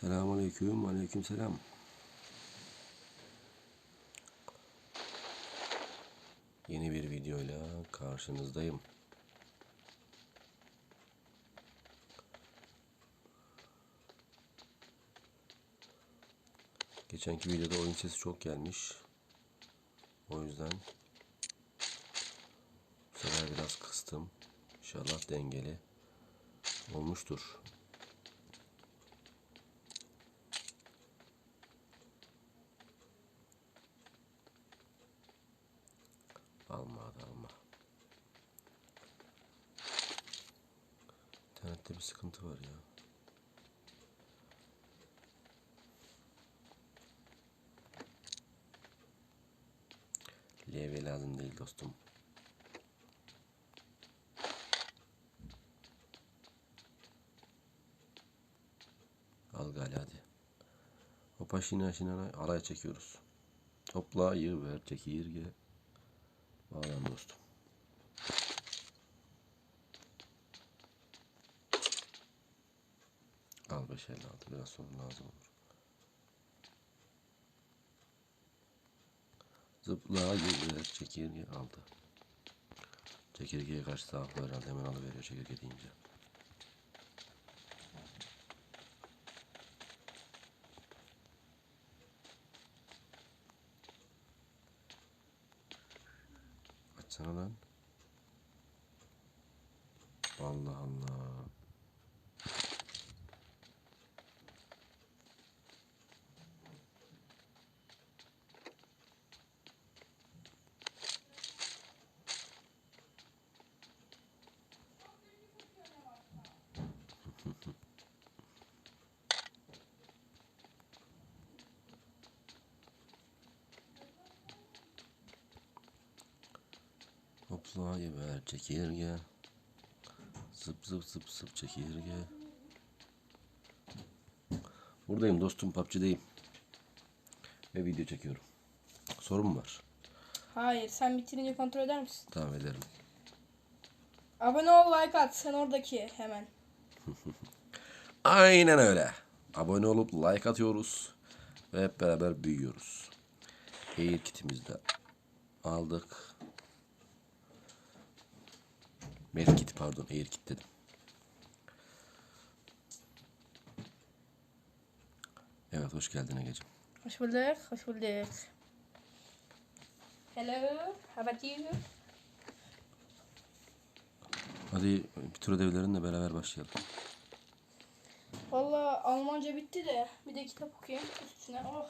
Selamun Aleyküm, Aleyküm Selam. Yeni bir videoyla karşınızdayım. Geçenki videoda oyun sesi çok gelmiş. O yüzden bu sefer biraz kıstım. İnşallah dengeli olmuştur. Alma hadi alma. İnternette bir sıkıntı var ya. LV lazım değil dostum. Al gali hadi. Hopa şina şina alay çekiyoruz. Topla yığver çekirge. Bağlan dostum. Al 556 biraz sonra lazım olur. Zıpla yürü çekirge aldı. Çekirgeye karşı zaaflı herhalde hemen alıveriyor çekirge deyince. Açsana lan. Allah Allah. Hopla geber çekirge. Zıp zıp zıp zıp çekirge. Buradayım dostum PUBG'deyim. Ve video çekiyorum. Sorun mu var? Hayır sen bitirince kontrol eder misin? Tamam ederim. Abone ol like at sen oradaki hemen. Aynen öyle. Abone olup like atıyoruz. Ve hep beraber büyüyoruz. Air kitimizi de aldık. Medkit pardon Air kit dedim. Evet hoş geldin Ege'cim. Hoş bulduk, hoş bulduk. Hello, how about you? Hadi bitir ödevlerinle beraber başlayalım. Valla Almanca bitti de bir de kitap okuyayım üstüne. Oh.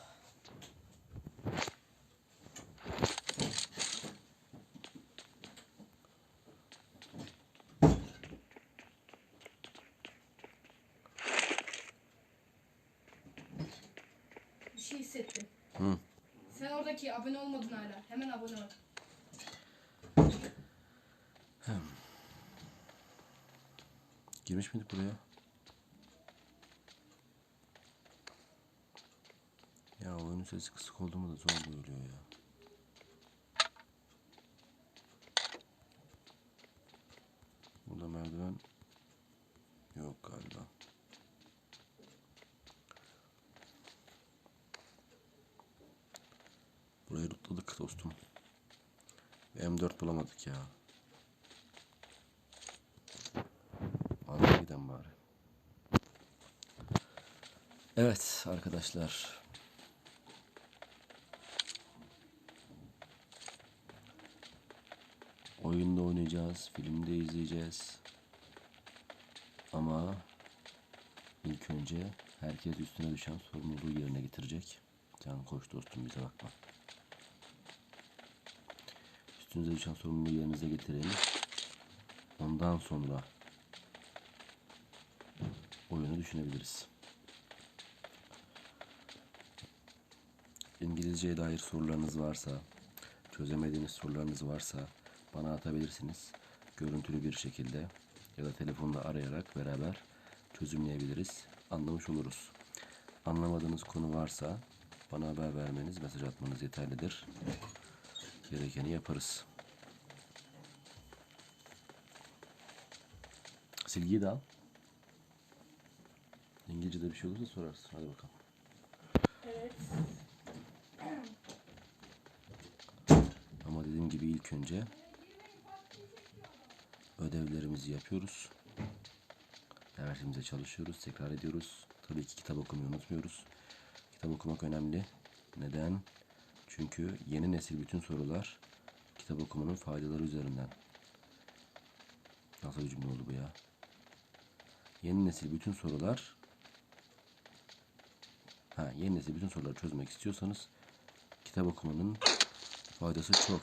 Oradaki abone olmadın hala. Hemen abone ol. Girmiş miydik buraya? Ya oyunun sesi kısık oldu mu da zor duyuluyor ya. Burada merdiven yok galiba. M4 bulamadık ya. Almaya giden bari. Evet arkadaşlar. Oyunda oynayacağız, filmde izleyeceğiz. Ama ilk önce herkes üstüne düşen sorumluluğu yerine getirecek. Can koş dostum bize bakma. Üstünüze düşen sorumluluğu yerinize getirelim. Ondan sonra oyunu düşünebiliriz. İngilizceye dair sorularınız varsa, çözemediğiniz sorularınız varsa bana atabilirsiniz. Görüntülü bir şekilde ya da telefonla arayarak beraber çözümleyebiliriz. Anlamış oluruz. Anlamadığınız konu varsa bana haber vermeniz, mesaj atmanız yeterlidir. Gerekeni yaparız. Silgiyi de al. İngilizce'de bir şey olursa sorarsın. Hadi bakalım. Evet. Ama dediğim gibi ilk önce ödevlerimizi yapıyoruz. Dersimize çalışıyoruz, tekrar ediyoruz. Tabii ki kitap okumayı unutmuyoruz. Kitap okumak önemli. Neden? Çünkü yeni nesil bütün sorular kitap okumanın faydaları üzerinden. Nasıl bir cümle oldu bu ya? Yeni nesil bütün sorular Ha, yeni nesil bütün soruları çözmek istiyorsanız kitap okumanın faydası çok.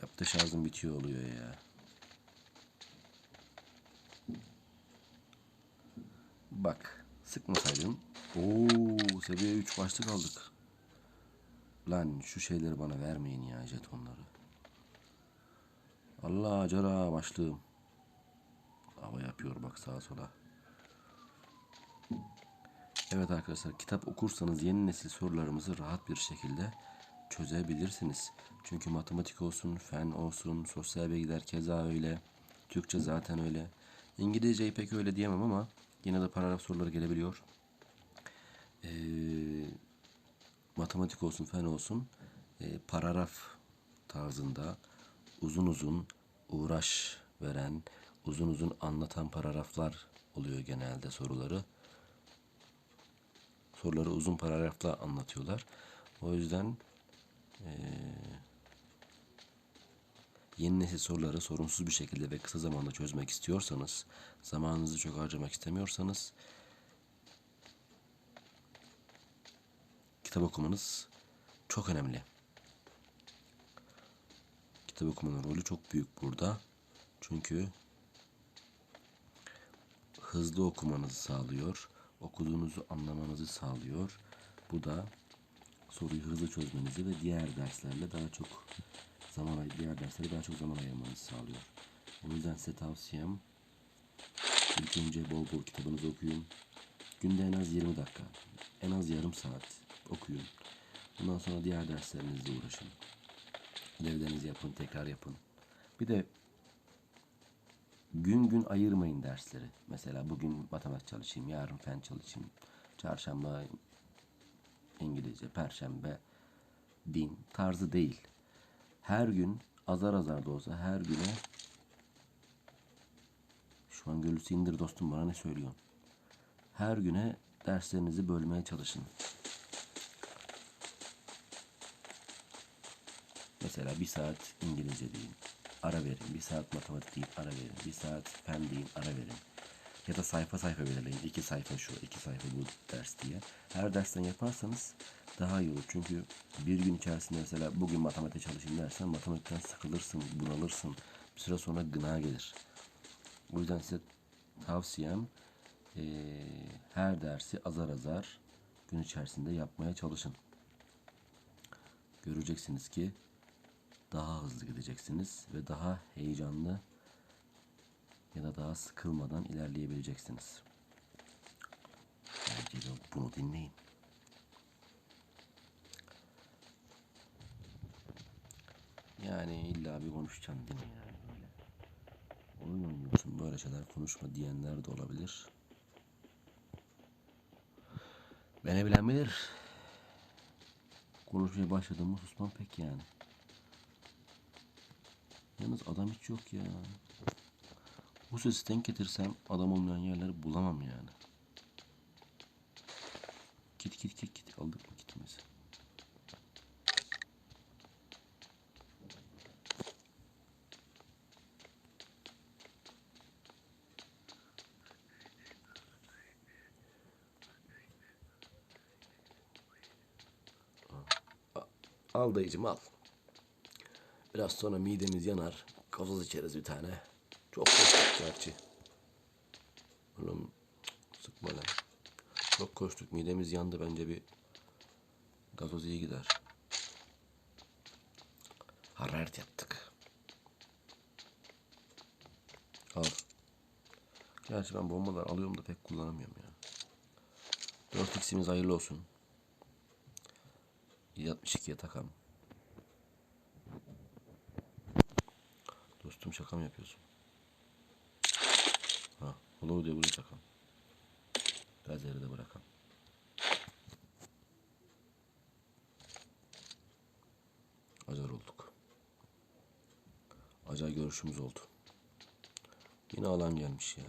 Yaptı şarjım bitiyor oluyor ya. Bak sıkmasaydım. Oo seviye 3 başlık aldık. Lan şu şeyleri bana vermeyin ya jetonları. Allah cara başlığım. Hava yapıyor bak sağa sola. Evet arkadaşlar kitap okursanız yeni nesil sorularımızı rahat bir şekilde çözebilirsiniz. Çünkü matematik olsun, fen olsun, sosyal bilgiler keza öyle. Türkçe zaten öyle. İngilizceyi pek öyle diyemem ama yine de paragraf soruları gelebiliyor. Ee, matematik olsun, fen olsun e, paragraf tarzında uzun uzun uğraş veren, uzun uzun anlatan paragraflar oluyor genelde soruları soruları uzun paragrafla anlatıyorlar. O yüzden eee, yeni nesil soruları sorunsuz bir şekilde ve kısa zamanda çözmek istiyorsanız, zamanınızı çok harcamak istemiyorsanız kitap okumanız çok önemli. Kitap okumanın rolü çok büyük burada. Çünkü hızlı okumanızı sağlıyor. Okuduğunuzu anlamanızı sağlıyor. Bu da soruyu hızlı çözmenizi ve diğer derslerle daha çok zaman diğer derslere daha çok zaman ayırmanızı sağlıyor. O yüzden size tavsiyem ilk önce bol bol kitabınızı okuyun. Günde en az 20 dakika, en az yarım saat okuyun. Bundan sonra diğer derslerinizle uğraşın. Ödevlerinizi yapın, tekrar yapın. Bir de gün gün ayırmayın dersleri. Mesela bugün matematik çalışayım, yarın fen çalışayım. Çarşamba İngilizce, perşembe din tarzı değil. Her gün azar azar da olsa her güne şu an gölüsü indir dostum bana ne söylüyorsun? Her güne derslerinizi bölmeye çalışın. Mesela bir saat İngilizce deyin. Ara verin. Bir saat matematik deyin. Ara verin. Bir saat fen deyin. Ara verin. Ya da sayfa sayfa belirleyin. İki sayfa şu, iki sayfa bu ders diye. Her dersten yaparsanız daha iyi olur. Çünkü bir gün içerisinde mesela bugün matematik çalışayım dersen matematikten sıkılırsın, bunalırsın. Bir süre sonra gına gelir. O yüzden size tavsiyem eee, her dersi azar azar gün içerisinde yapmaya çalışın. Göreceksiniz ki daha hızlı gideceksiniz ve daha heyecanlı ya da daha sıkılmadan ilerleyebileceksiniz. Bence de bunu dinleyin. Yani illa bir konuşacaksın değil mi yani böyle? Oyun oynuyorsun böyle şeyler konuşma diyenler de olabilir. Beni bilen bilir. Konuşmaya başladığımı susmam pek yani. Yalnız adam hiç yok ya. Bu sesi denk getirsem adam olmayan yerleri bulamam yani. Git git git git aldık mı kitimizi? Al dayıcım al. Biraz sonra midemiz yanar. Gazoz içeriz bir tane. Çok koştuk gerçi. Oğlum sıkma lan. Çok koştuk midemiz yandı bence bir gazoz iyi gider. Hararet yaptık. Al. Gerçi ben bombalar alıyorum da pek kullanamıyorum ya. 4x'imiz hayırlı olsun. 62'ye takalım. Dostum şaka mı yapıyorsun? Ha, Hollow diye buraya takalım. Gazeri de bırakalım. Acar olduk. Acar görüşümüz oldu. Yine alan gelmiş ya.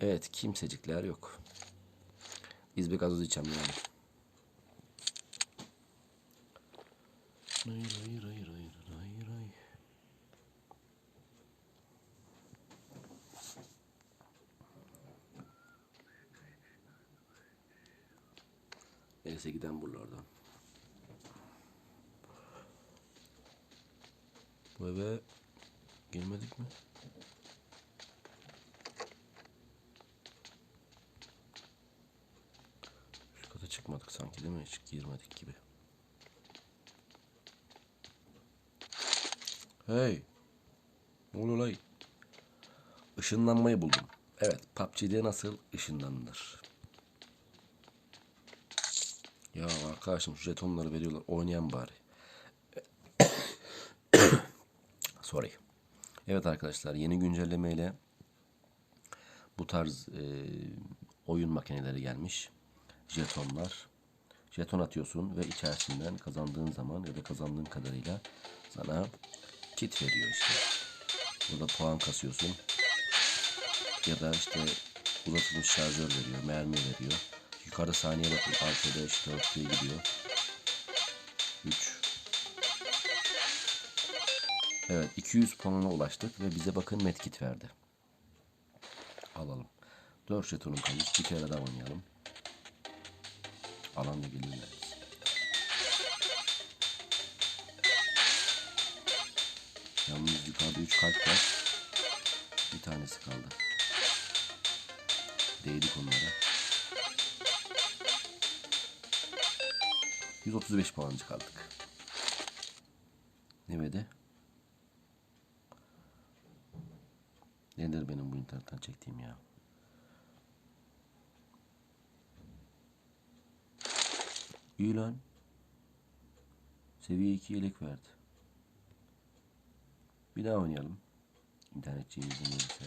Evet kimsecikler yok. Biz bir gazoz içelim yani. Ray ray ray ray ray ray. Neyse giden buralardan. Bu eve girmedik mi? Üst kata çıkmadık sanki değil mi? Hiç girmedik gibi. Hey. Ne oluyor lan? Işınlanmayı buldum. Evet, PUBG'de nasıl ışınlanılır? Ya arkadaşım şu jetonları veriyorlar. Oynayan bari. Sorry. Evet arkadaşlar yeni güncellemeyle bu tarz e, oyun makineleri gelmiş. Jetonlar. Jeton atıyorsun ve içerisinden kazandığın zaman ya da kazandığın kadarıyla sana kit veriyor işte. Burada puan kasıyorsun. Ya da işte uzatılmış şarjör veriyor, mermi veriyor. Yukarıda saniye bakın. 6, 5, 4 diye gidiyor. 3. Evet 200 puanına ulaştık ve bize bakın medkit verdi. Alalım. 4 jetonum kalmış. Bir kere daha oynayalım. Alan da gelirler. Yukarıda 3 kalp var. Bir tanesi kaldı. Değdik onlara. 135 puancı kaldık. Ne dedi? Nedir benim bu internetten çektiğim ya? İyi lan. Seviye 2 yelek verdi. Bir daha oynayalım. İnternetçi izin verirse.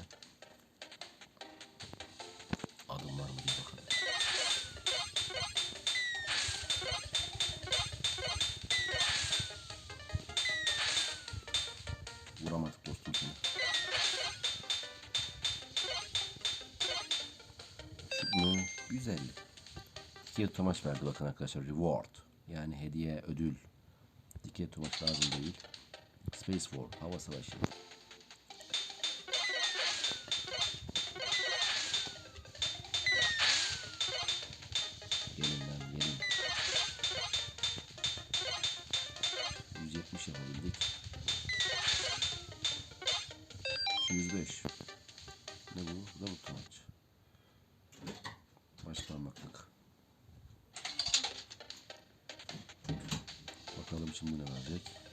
Adım var mı diye bakalım. Vuramadık dostum seni. Çıkmıyor. Güzel. Dikey tutamaç verdi bakın arkadaşlar. Reward. Yani hediye, ödül. Dikey tutamaç lazım değil. Space War. Hava savaşı. Gelin lan gelin. 170 yapabildik. 205. Ne bu? Bu tutamaç. Baş parmaklık. Bakalım şimdi ne verecek.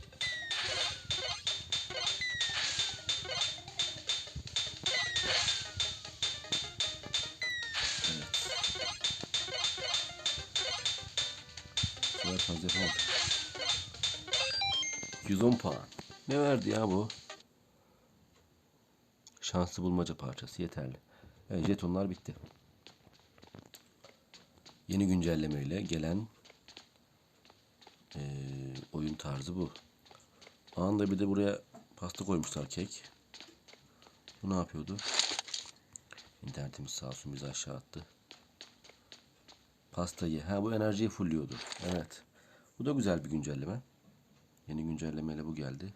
Fazla yapamadık. 110 puan. Ne verdi ya bu? Şanslı bulmaca parçası yeterli. Evet jetonlar bitti. Yeni güncellemeyle gelen eee, oyun tarzı bu. Anında bir de buraya pasta koymuşlar kek. Bu ne yapıyordu? İnternetimiz sağ olsun bizi aşağı attı. Pastayı. Ha bu enerjiyi fulluyordu. Evet. Bu da güzel bir güncelleme. Yeni güncellemeyle bu geldi.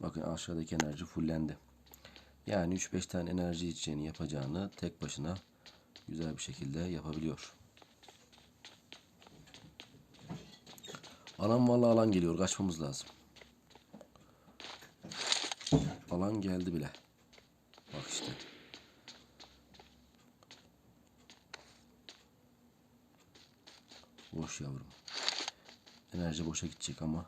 Bakın aşağıdaki enerji fullendi. Yani 3-5 tane enerji içeceğini yapacağını tek başına güzel bir şekilde yapabiliyor. Alan vallahi alan geliyor. Kaçmamız lazım. Alan geldi bile. Bak işte. Boş yavrum. Enerji boşa gidecek ama.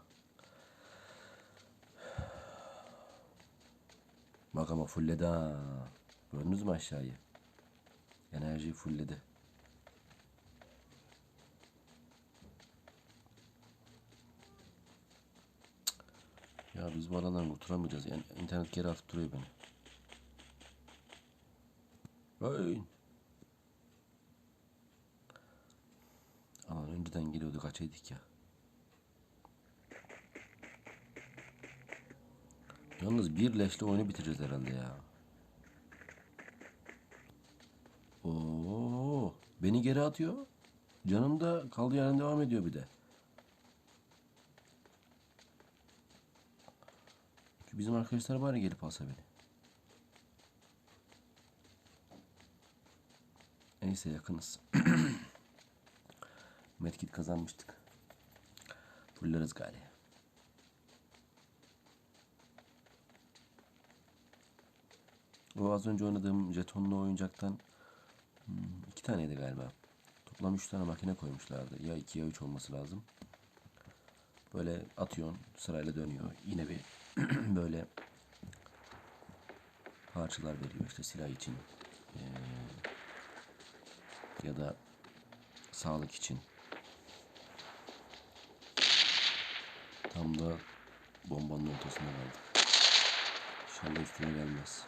Bak ama fulledi ha. Gördünüz mü aşağıyı? Enerjiyi fulledi. Ya biz bu alandan kurtulamayacağız. Yani internet geri atıp duruyor beni. Hayır. Aman önceden geliyorduk açaydık ya. Yalnız bir leşle oyunu bitireceğiz herhalde ya. Oo, beni geri atıyor. Canım da kaldığı yerden devam ediyor bir de. Şu bizim arkadaşlar bari gelip alsa beni. Neyse yakınız. Medkit kazanmıştık. Fullarız gari. O az önce oynadığım jetonlu oyuncaktan hmm, iki taneydi galiba. Toplam üç tane makine koymuşlardı. Ya iki ya üç olması lazım. Böyle atıyorsun sırayla dönüyor. Yine bir böyle parçalar veriyor işte silah için eee, ya da sağlık için. Tam da bombanın ortasına kaldık. İnşallah üstüne gelmez.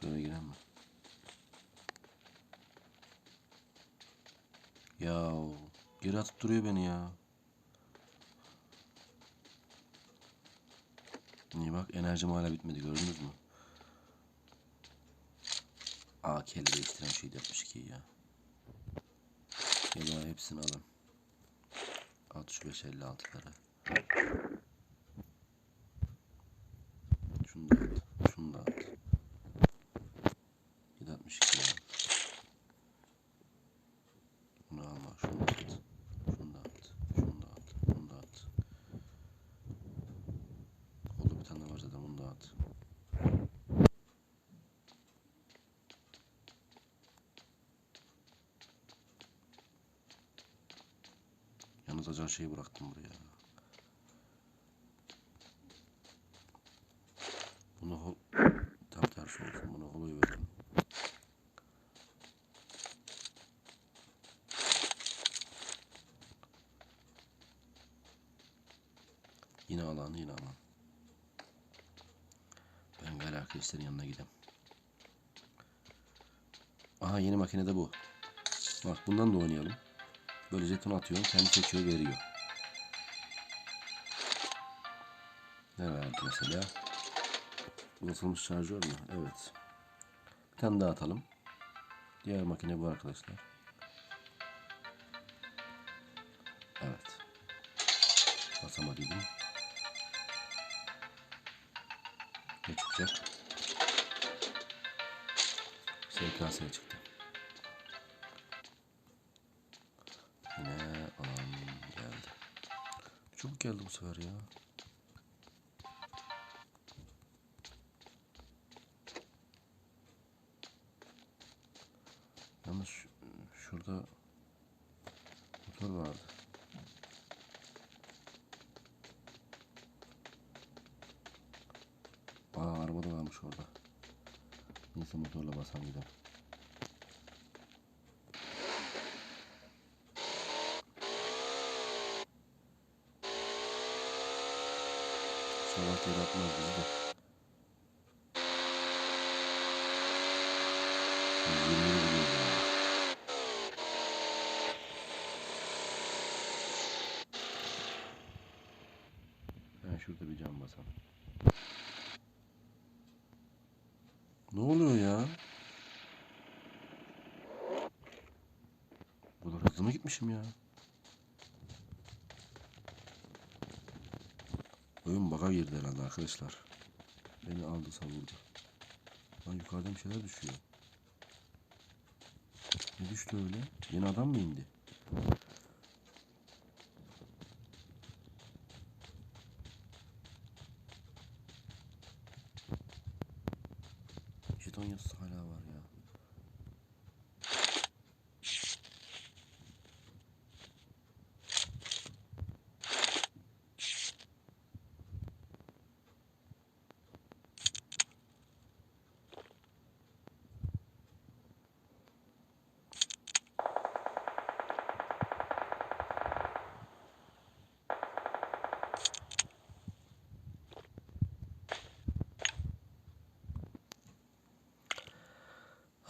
Şöyle giren mi? Ya geri atıp duruyor beni ya. İyi bak enerjim hala bitmedi gördünüz mü? Aa kelle değiştiren şey de 62 ya. Ya da hepsini alın. 65 56'ları. Şunu da at. Şunu da at. 762 ya. Bunu alma. Şunu da at. Şunu da at. Şunu da at. Bunu da at. Oldu bir tane daha var zaten. Bunu da at. Şeyi bıraktım buraya. Bunu hol... Tam tersi olsun. Bunu holoyu verelim. Yine alan yine alan. Ben gel arkadaşların yanına gideyim. Aha yeni makine de bu. Bak bundan da oynayalım. Böyle jeton atıyorum. Kendi çekiyor veriyor. Ne verdi mesela? Uzatılmış şarjör mü? Evet. Bir tane daha atalım. Diğer makine bu arkadaşlar. Evet. Basamadıydım. Ne çıkacak? SKS çıktı. Yine alan geldi. Çok geldi bu sefer ya. Şurada motor vardı. Aa araba da varmış orada. Neyse motorla basan gidelim. İnşallah geri atmaz bizi de. 120'yi buluyoruz yani. Ben şurada bir cam basam. Ne oluyor ya? Bu kadar hızlı mı gitmişim ya? Oyun baka girdi herhalde arkadaşlar. Beni aldı savurdu. Lan yukarıdan bir şeyler düşüyor. Ne düştü öyle? Yeni adam mı indi? Jeton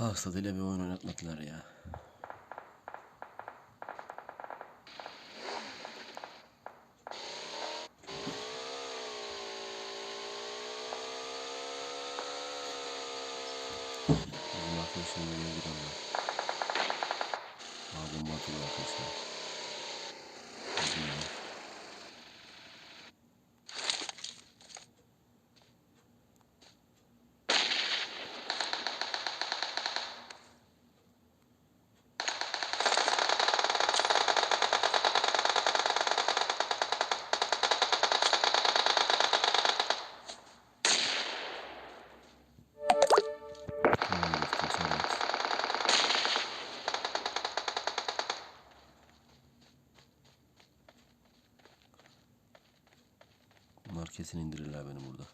Hasta dile bir oyun oynatmadılar ya. Bizim arkadaşım nereye gidiyorlar? Aa bomba atıyor arkadaşlar. Hadi ya. Tamam, gittim, sonra git. Bunlar kesin indirirler beni burada.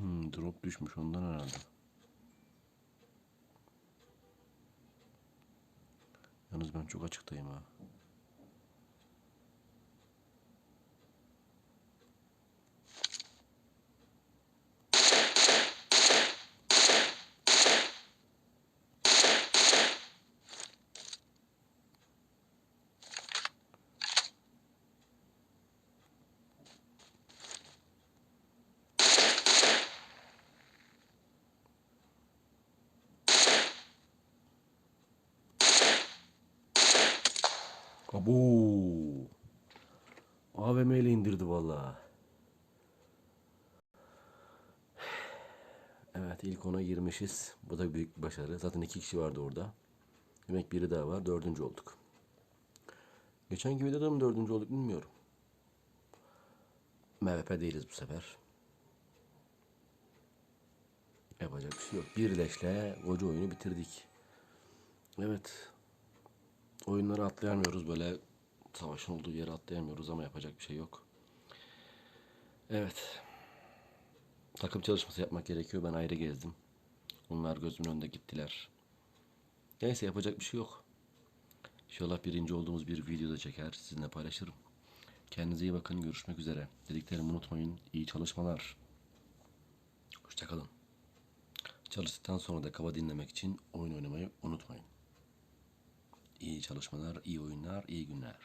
Hmm, drop düşmüş ondan herhalde. Yalnız ben çok açıktayım ha. Abo. AVM ile indirdi valla. Evet ilk ona girmişiz. Bu da büyük bir başarı. Zaten iki kişi vardı orada. Demek biri daha var. Dördüncü olduk. Geçen gibi de mi dördüncü olduk bilmiyorum. MVP değiliz bu sefer. Yapacak bir şey yok. Bir leşle koca oyunu bitirdik. Evet. Oyunları atlayamıyoruz böyle savaşın olduğu yere atlayamıyoruz ama yapacak bir şey yok. Evet. Takım çalışması yapmak gerekiyor. Ben ayrı gezdim. Onlar gözümün önünde gittiler. Neyse yapacak bir şey yok. İnşallah birinci olduğumuz bir videoda çeker. Sizinle paylaşırım. Kendinize iyi bakın. Görüşmek üzere. Dediklerimi unutmayın. İyi çalışmalar. Hoşçakalın. Çalıştıktan sonra da kaba dinlemek için oyun oynamayı unutmayın. İyi çalışmalar, iyi oyunlar, iyi günler.